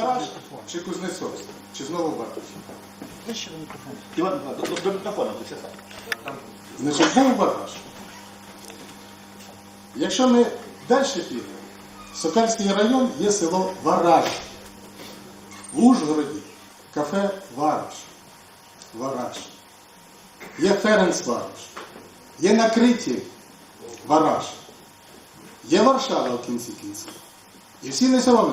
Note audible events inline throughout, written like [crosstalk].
Бараш чи Кузнецовська? Чи знову мікрофону. Іван, до, до, до мікрофона, все так. Значить, був Бараш. Якщо ми далі підемо, Сокальський район є село Вараж. В Ужгороді кафе Вараш. Вараш. Є Ференц Вараш. Є накриті Вараш. Є Варшава в кінці кінців. І всі.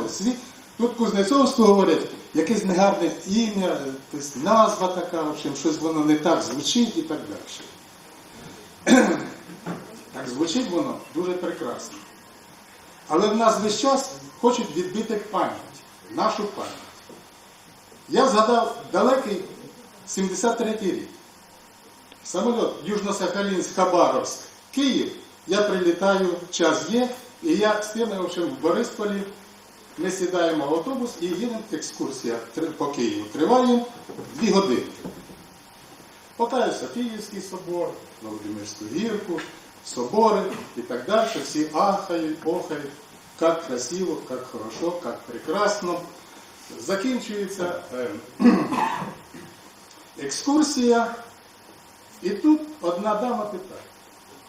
Сві- Тут Кузнецовську говорять, якесь негарне ім'я, тобто назва така, в общем, щось воно не так звучить і так далі. [clears throat] Так звучить воно дуже прекрасно. Але в нас весь час хочуть відбити пам'ять, нашу пам'ять. Я згадав далекий 73-й рік. Самоліт Южно-Сахалінськ, Хабаровськ, Київ. Я прилітаю, час є, і я з тими, в общем, в Борисполі. Ми сідаємо в автобус і їдемо екскурсія по Києву. Триває дві години. Покає Софіївський собор, Володимирську гірку, собори і так далі. Всі ахають, охають, як красиво, як хорошо, як прекрасно. Закінчується е, [clears throat] екскурсія, і тут одна дама питає.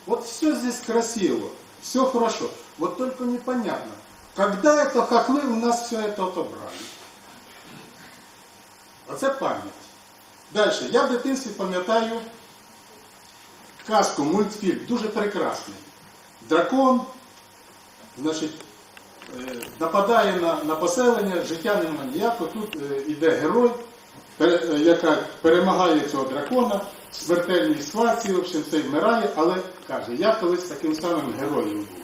Вот все здесь красиво, все хорошо, вот только непонятно, когда это хохлы у нас все это отобрали. Оце пам'ять. Далі. Я в дитинстві пам'ятаю казку, мультфільм, дуже прекрасний. Дракон, значить, е, нападає на, на поселення, життя немає ніякого. Тут е, іде герой, пере- е, яка перемагає цього дракона в смертельній схватці, в общем, цей вмирає, але каже, я колись таким самим героєм був.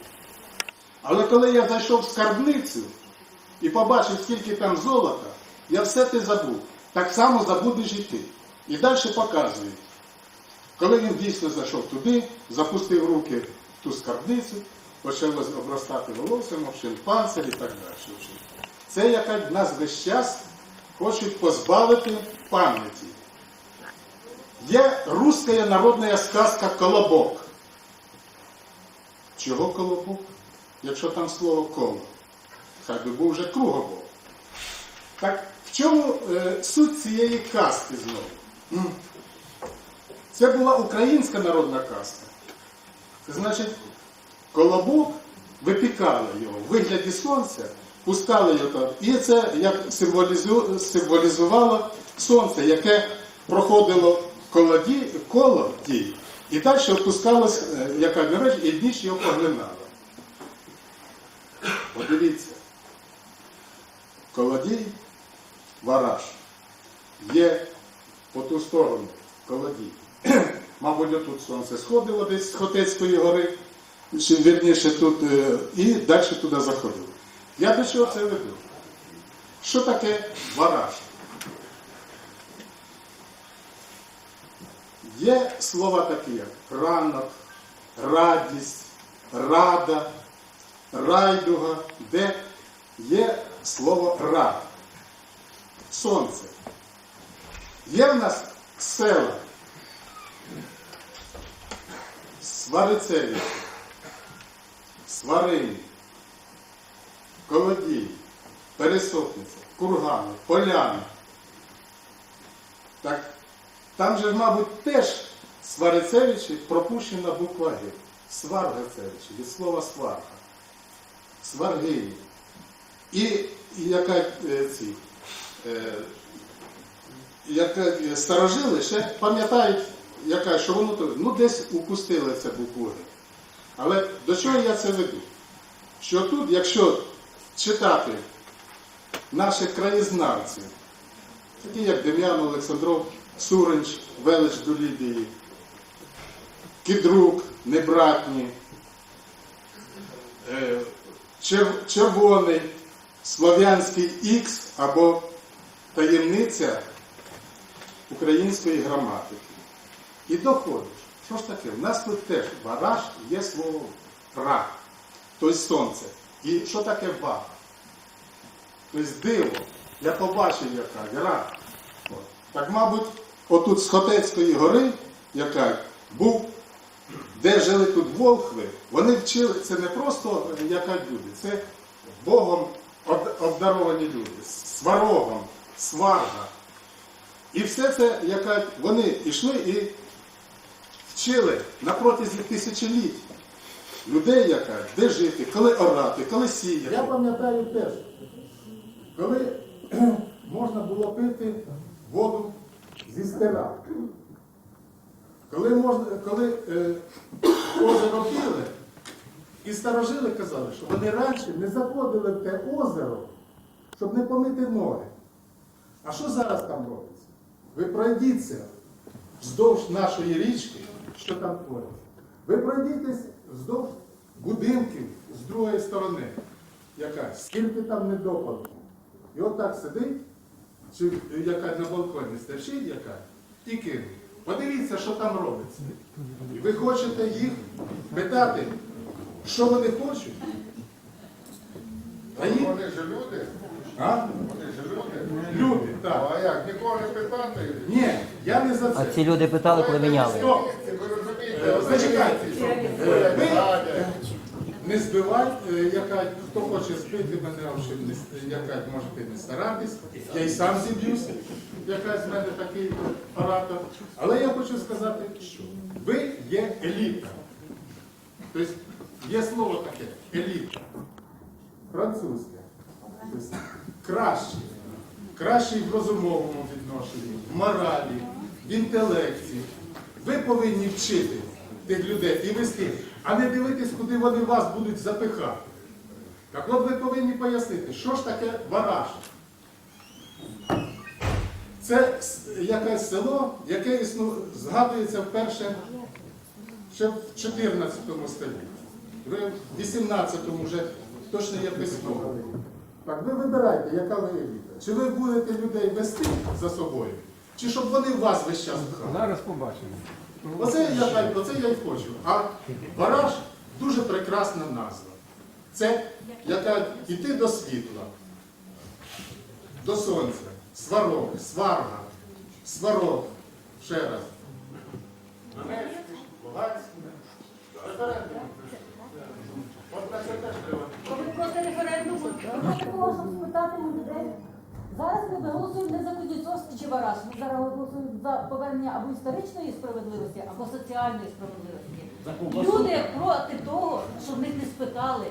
Але коли я зайшов в скарбницю і побачив, скільки там золота, я все те забув. Так само забудеш і ти. І далі показує. Коли він дійсно зайшов туди, запустив руки в ту скарбницю, почало обростати волоссям, панцир і так далі. Це яка нас весь час хочуть позбавити пам'яті. Є русская народна сказка «Колобок». Чого колобок? Якщо там слово коло. Хай би був вже кругобок. Так в чому е, суть цієї казки знову? Це була українська народна казка. Це значить, колобок випікали його в вигляді сонця, пускали його там. І це як символізу- символізувало сонце, яке проходило коло дій, коло дій, і далі опускалось е, яка мережа, і ніч його поглинала. Подивіться, колодій, вараж. Є по ту сторону колодій. [clears throat] Мабуть, отут сонце сходило десь з Хотецької гори, чи вірніше тут, е, і далі туди заходило. Я до чого це веду? Що таке вараж? Є слова такі, як ранок, радість, рада, райдуга, де є слово рад. Сонце. Є в нас села, Сварицеві, Сварини, Колодій, Пересопниця, Кургани, Поляни. Так там же, мабуть, теж Сварицевичі пропущена буква Г. Сваргацевичі, від слова сварга. Сваргині. І, і яка е, ці, е, яка е, старожили ще пам'ятають, яка, що воно то- ну, десь упустили це букву Але до чого я це веду? Що тут, якщо читати наших краєзнавців, такі як Дем'ян Олександров, Суренч, Велич до Лідії, Кідрук, Небратні, Червоний, Слов'янський Ікс або таємниця української граматики. І доходиш. Що ж таке? У нас тут теж вараж є слово ра, тобто сонце. І що таке ва? Тобто диво. Я побачив, яка. От. Так, мабуть, отут з Хотецької гори, яка був, де жили тут волхви, вони вчили, це не просто яка люди, це Богом обдаровані люди, сварогом, сварга. І все це, яка вони йшли і вчили на протязі тисячоліть людей, яка, де жити, коли орати, коли сіяти. Я пам'ятаю теж, коли [clears throat] можна було пити воду зі стира. Коли, можна, коли е, озеро біле, і старожили казали, що вони раніше не заходили в те озеро, щоб не помити ноги. А що зараз там робиться? Ви пройдіться вздовж нашої річки, що там твориться. Ви пройдітесь вздовж будинків з другої сторони. Яка? Скільки там недопалку. І отак сидить, чи яка на балконі стерчить яка, і кине. Подивіться, що там робиться. І ви хочете їх питати, що вони хочуть? А їм? Вони ж люди, А? вони ж люди. Люди, так. А як, нікого не питати? Ні, я не за це. А ці люди питали, коли міняли. Стоп! Ви розумієте, Е, Зачекайте. Е, Ви Радять. Не збивайте, е, яка, хто хоче збити мене, яка, можете не старатись. Я і сам зіб'юся, яка з мене такий оратор. Але я хочу сказати, що ви є еліта. Тобто є слово таке еліта. Французьке. Кращий. Кращий в розумовому відношенні, в моралі, в інтелекті. Ви повинні вчити тих людей і вести, а не дивитись, куди вони вас будуть запихати. Так от ви повинні пояснити, що ж таке вараж. Це якесь село, яке згадується вперше ще в 14 столітті. В 18-му вже точно є письмо. Так ви вибирайте, яка ви еліта. Чи ви будете людей вести за собою, чи щоб вони вас весь час пхали. Зараз побачимо. Оце я, так- оце я й хочу. А бараж дуже прекрасна назва. Це яка іти до світла, до сонця, сварог, сварга, сварог. Ще раз. Просто референдум. Такого, щоб спитати людей. Зараз ми голосуємо не за Кузнєцовський чи Вараш. Ми зараз голосуємо за повернення або історичної справедливості, або соціальної справедливості. Люди проти того, щоб них не спитали.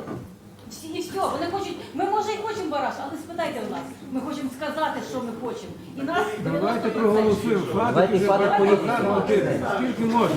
Всі і все. Вони хочуть. Ми може і хочемо бараш, але спитайте в нас. Ми хочемо сказати, що ми хочемо. І нас Давайте 90%. проголосуємо. Давайте. Скільки можна?